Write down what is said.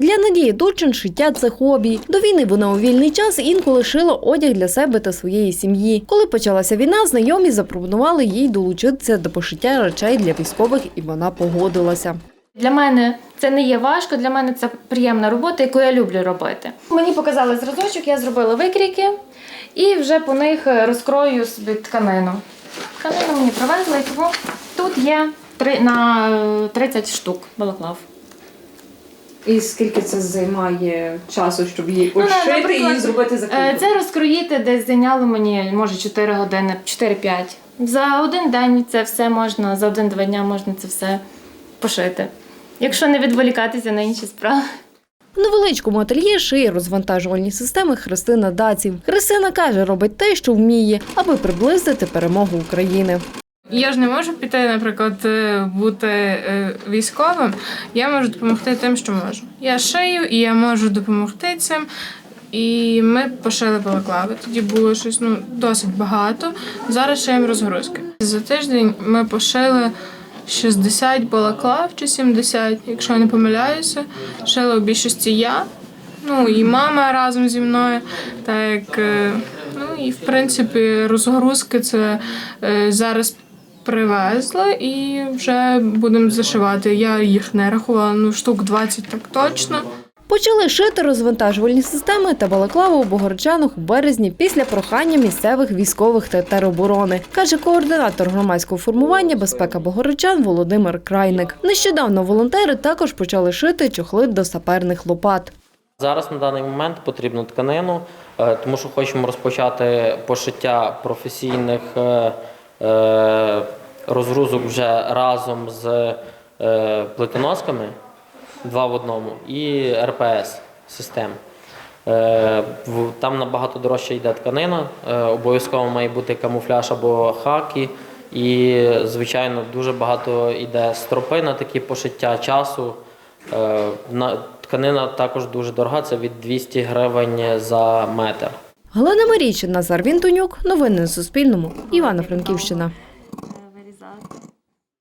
Для Надії Турчин шиття це хобі. До війни вона у вільний час інколи шила одяг для себе та своєї сім'ї. Коли почалася війна, знайомі запропонували їй долучитися до пошиття речей для військових, і вона погодилася. Для мене це не є важко, для мене це приємна робота, яку я люблю робити. Мені показали зразочок, я зробила викрійки і вже по них е, розкрою собі тканину. Тканину мені привезли, і тому тут є на е, 30 штук балаклав. І скільки це займає часу, щоб її Ну, наприклад, і зробити Е, закріпку? Це розкроїти десь зайняло мені, може, 4 години, 4-5. За один день це все можна, за один-два дня можна це все пошити. Якщо не відволікатися на інші справи. В невеличкому ательє шиє розвантажувальні системи Христина Даців. Христина каже, робить те, що вміє, аби приблизити перемогу України. Я ж не можу піти, наприклад, е, бути е, військовим. Я можу допомогти тим, що можу. Я шию і я можу допомогти цим. І ми пошили балаклави. Тоді було щось ну, досить багато. Зараз шиємо розгрузки. За тиждень ми пошили 60 балаклав чи 70, якщо я не помиляюся. Шила у більшості я. Ну і мама разом зі мною. Так як, е, ну і в принципі розгрузки це зараз привезли і вже будемо зашивати. Я їх не рахувала, ну штук 20 так точно. Почали шити розвантажувальні системи та балаклаву у Богородчанах у березні після прохання місцевих військових та тероборони, каже координатор громадського формування безпека Богородчан Володимир Крайник. Нещодавно волонтери також почали шити чохли до саперних лопат. Зараз на даний момент потрібну тканину, е, тому що хочемо розпочати пошиття професійних е, розгрузок вже разом з е, плитоносками два в одному і РПС систем. Е, Там набагато дорожче йде тканина, е, обов'язково має бути камуфляж або хаки. І, звичайно, дуже багато йде стропи на такі пошиття часу. Е, Тканина також дуже дорога, це від 200 гривень за метр. Галина Марійчина, Назар Вінтонюк. Новини на Суспільному. Івано-Франківщина.